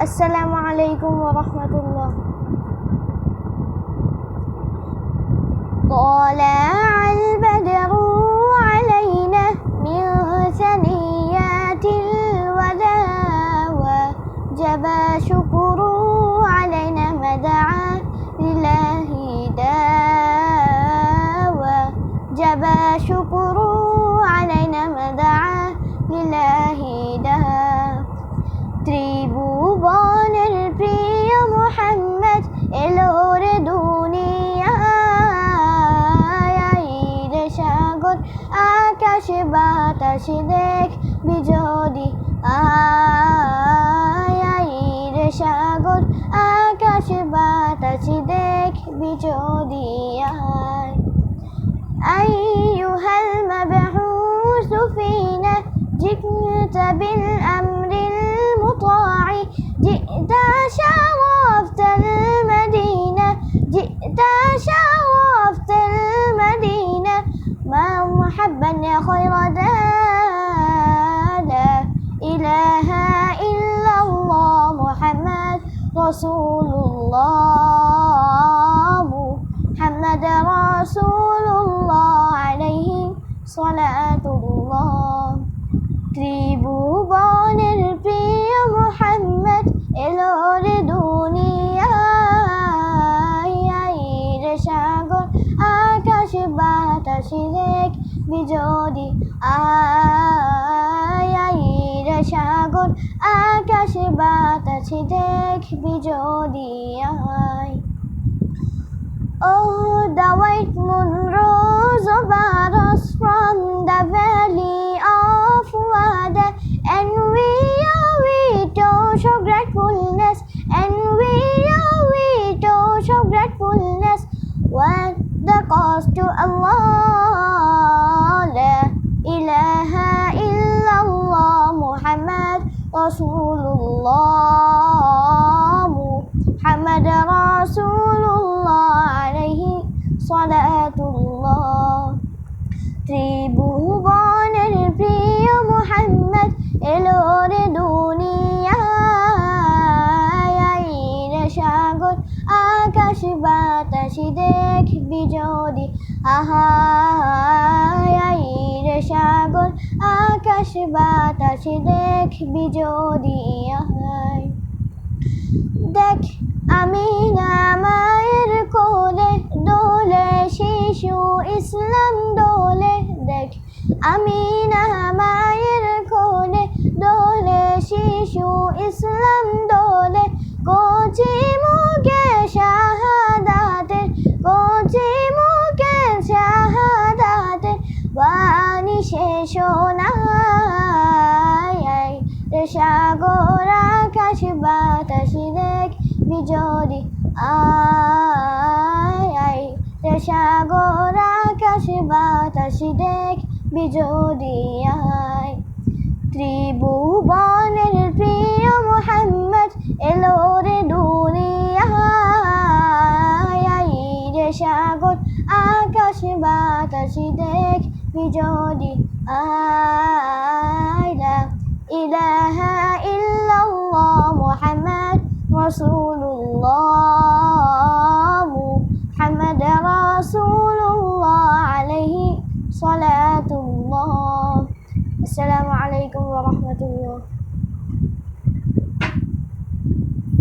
السلام عليكم ورحمة الله. طلع البدر علينا من ثنيات الوداع. وجب شكره علينا مدعا لله داوى جب شكره علينا مدعا لله আকাশে বাতাসে দেখ বিজদি আয় রে সাগর আকাশে বাতাসে দেখ বিজদি আয় أيها المبعوث فينا جئت بالأمر المطاع جئت شرفت رسول الله محمد رسول الله عليه صلاة الله ত্রিভুবনের প্রিয় মোহাম্মদ এলো রে দুনিয়ায় রে সাগর আকাশ বাতাসে দেখ বিজদি আয় রে সাগর আকাশে আছে দেখবি যদি আয়। ও দাওয়াইট মুন্ড্রো Muhammad Rasulullah Muhammad Rasulullah alaihi salatullah ত্রিভুবনের প্রিয় মোহাম্মদ এলো রে দুনিয়ায় সাগর আকাশ বাতাসি দেখবি যদি সাগর আকাশ বাতাসি দেখবি যদি আহাই দেখ, আমি না মায়ের কোলে দোলে, শিশু ইসলাম দোলে। দেখ, আমি না মায়ের কোলে দোলে, শিশু ইসলাম দোলে। কোচি মুখে শাহাদাতের, কোচি মুখে শাহাদাতের বাণী শেষ নাই সাগর আকাশ বাতাস দেখ বিজলি আয় রে সাগর আকাশ বাতাস দেখ বিজলি আয় ত্রিভুবনের প্রিয় মোহাম্মদ এলো রে দুনিয়ায়। রে সাগর আকাশ বাতাস দেখ بجود آه إله إلا الله محمد رسول الله. محمد رسول الله عليه صلاة الله. السلام عليكم ورحمة الله.